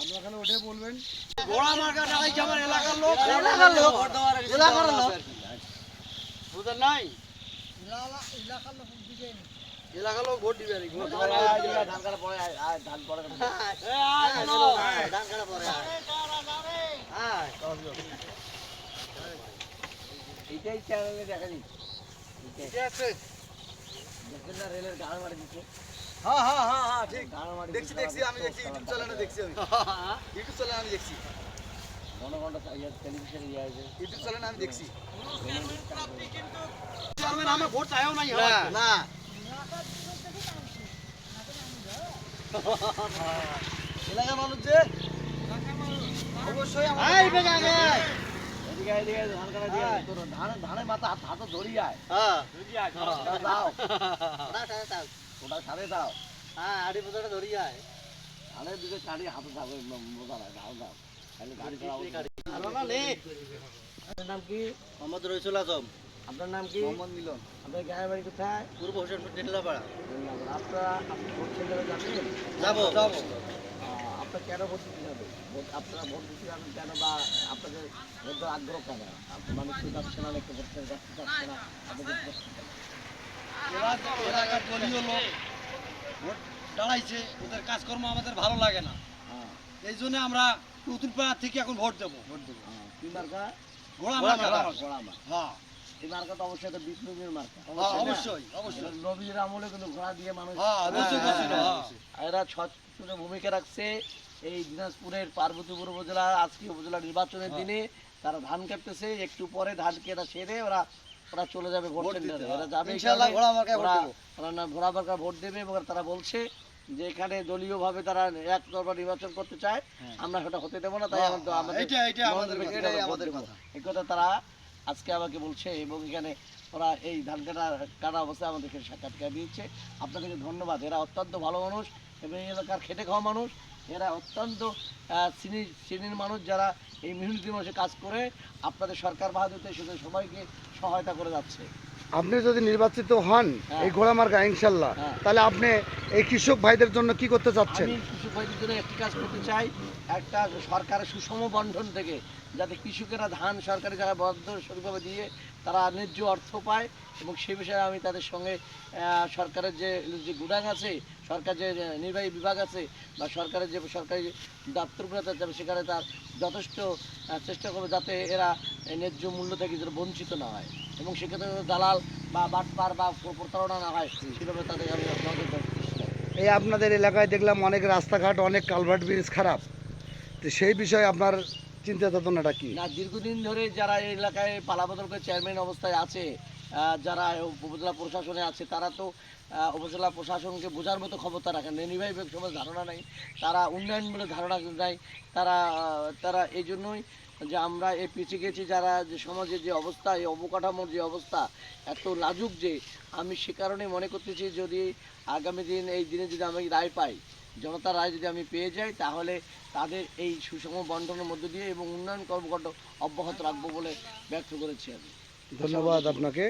আমরা এখানে ওঠে বলবেন ঘোড়া মার্কা ডাকাইছে আমার এলাকার লোক এলাকার লোক? এলাকার লোক? বুঝলেন নাই এলাকার লোক ভোট দিবে আর ভোট দিবে। ধান কাটা পরে ধান পরে ধান কাটা পরে আয়। আয়। এইটাই চ্যানেলে দেখা আছে। দেখবেন না রেলের গাড় মারি দিচ্ছে। হ্যাঁ হ্যাঁ হ্যাঁ হ্যাঁ ঠিক। গাড় মারি দেখছি দেখছি আমি দেখছি ইউটিউব চ্যানেলে দেখছি আমি। ইউটিউব চ্যানেলে আমি দেখছি। ঘন ঘণ্টা টেলিভিশনে ইয়ে আছে। ইউটিউব চ্যানেলে আমি দেখছি। চেয়ারম্যান আমার ভোট চাইও নাই হ্যাঁ না। এলাকার মানুষ যে অবশ্যই আমার ধানের মাথা হাতে ধরি যায় হ্যাঁ। দাও। ওটা সাথে দাও। হ্যাঁ আড়ি পোতাটা ধরি যায় ধানের দিকে কাটি হাতে দাও ওই মোজা দাও দাও খালি গাড়ি আপনার নাম কি? মোহাম্মদ রইসুল আজম। আপনার নাম কি? মোহাম্মদ মিলন। আপনার গ্রামের বাড়ি কোথায়? পূর্ব হোসেনপুর আপনারা আপনি ভোট কেন্দ্রে যাবেন? যাব। আপনার কেন যাবে ভোট আপনারা ভোট দিতে যাবেন কেন বা আপনাদের ভোট আগ্রহ কেন? মানুষ যাচ্ছে না অনেকে ভোট যাচ্ছে যাচ্ছে না আপনাদের ভোট দিতে হবে। এলাকা- এলাকার দলীয় লোক। ভোট দাঁড়াইছে ওদের কাজকর্ম আমাদের ভালো লাগে না। হ্যাঁ। এই জন্য আমরা নতুন পাড়া থেকে এখন ভোট দেবো। ভোট দেবো ঘোড়া হ্যাঁ। এই মার্কা তো অবশ্যই একটা বিষ্ণুবীর মার্কা। হ্যাঁ, অবশ্যই অবশ্যই নবীর আমলে কিন্তু ঘোড়া দিয়ে মানুষ হ্যাঁ অবশ্যই করছিল হ্যাঁ আর এরা ছত্রে ভূমিকা রাখছে এই দিনাজপুরের পার্বতীপুর উপজেলা আজকে উপজেলা নির্বাচনের দিনে। তারা ধান কাটতেছে একটু পরে ধান কেটা সেরে ওরা ওরা চলে যাবে ভোট কেন্দ্রে। ওরা যাবে কারণে ঘোড়া ভোট দেবো। মার্কা ভোট এবং তারা বলছে যে এখানে দলীয়ভাবে তারা এক দরবার নির্বাচন করতে চায়। আমরা সেটা হতে দেবো না তাই হ্যাঁ, আমাদের হ্যাঁ। কথা। এই কথা তারা আজকে আমাকে বলছে এবং এখানে ওরা এই ধান কাটা কাটা অবস্থায় আমাদেরকে সাক্ষাৎকার দিয়েছে। আপনাদেরকে ধন্যবাদ। এরা অত্যন্ত ভালো মানুষ এবং এই এলাকার খেটে খাওয়া মানুষ। এরা অত্যন্ত শ্রেণির শ্রেণির মানুষ যারা এই মিহুনিটি মাসে কাজ করে। আপনাদের সরকার বাহাদুরতে শুধু সবাইকে সহায়তা করে যাচ্ছে। আপনি যদি নির্বাচিত হন হ্যাঁ। এই ঘোড়া মার্কা ইনশাল্লাহ হ্যাঁ। তাহলে আপনি এই কৃষক ভাইদের জন্য কি করতে চাচ্ছেন? আমি জন্য একটি কাজ করতে চাই, একটা সরকারের সুষম বন্টন থেকে, যাতে কৃষকেরা ধান সরকারি জায়গায় বদ্ধ সঠিকভাবে দিয়ে তারা ন্যায্য অর্থ পায় এবং সে বিষয়ে আমি তাদের সঙ্গে সরকারের যে যে গুদাং আছে, সরকার যে নির্বাহী বিভাগ আছে বা সরকারের যে সরকারি দপ্তরগুলো যাবে সেখানে তার যথেষ্ট চেষ্টা করবে যাতে এরা ন্যায্য মূল্য থেকে যেন বঞ্চিত না হয় এবং সেক্ষেত্রে দালাল বা বাটপার বা প্রতারণা না হয়, সেভাবে তাদের আমি নজর দেওয়ার চেষ্টা করব। এই আপনাদের এলাকায় দেখলাম অনেক রাস্তাঘাট, অনেক কালভার্ট ব্রিজ খারাপ। তো সেই বিষয়ে আপনার চিন্তা চেতনাটা কি? না, দীর্ঘদিন ধরে যারা এই এলাকায় পালাবদল করে চেয়ারম্যান অবস্থায় আছে যারা উপজেলা প্রশাসনে আছে, তারা তো উপজেলা প্রশাসনকে বোঝার মতো ক্ষমতা রাখেন নির্বাহী সমাজ ধারণা নাই। তারা উন্নয়ন বলে ধারণা নাই তারা তারা এই জন্যই যে আমরা এই পিছিয়ে গেছি, যারা যে সমাজের যে অবস্থা, এই অবকাঠামোর যে অবস্থা এত লাজুক যে আমি সে কারণে মনে করতেছি যদি আগামী দিন, এই দিনে যদি আমি রায় পাই, জনতার রায় যদি আমি পেয়ে যাই, তাহলে তাদের এই সুষম বন্টনের মধ্য দিয়ে এবং উন্নয়ন কর্মকাণ্ড অব্যাহত রাখব বলে ব্যক্ত করেছি আমি। ধন্যবাদ আপনাকে।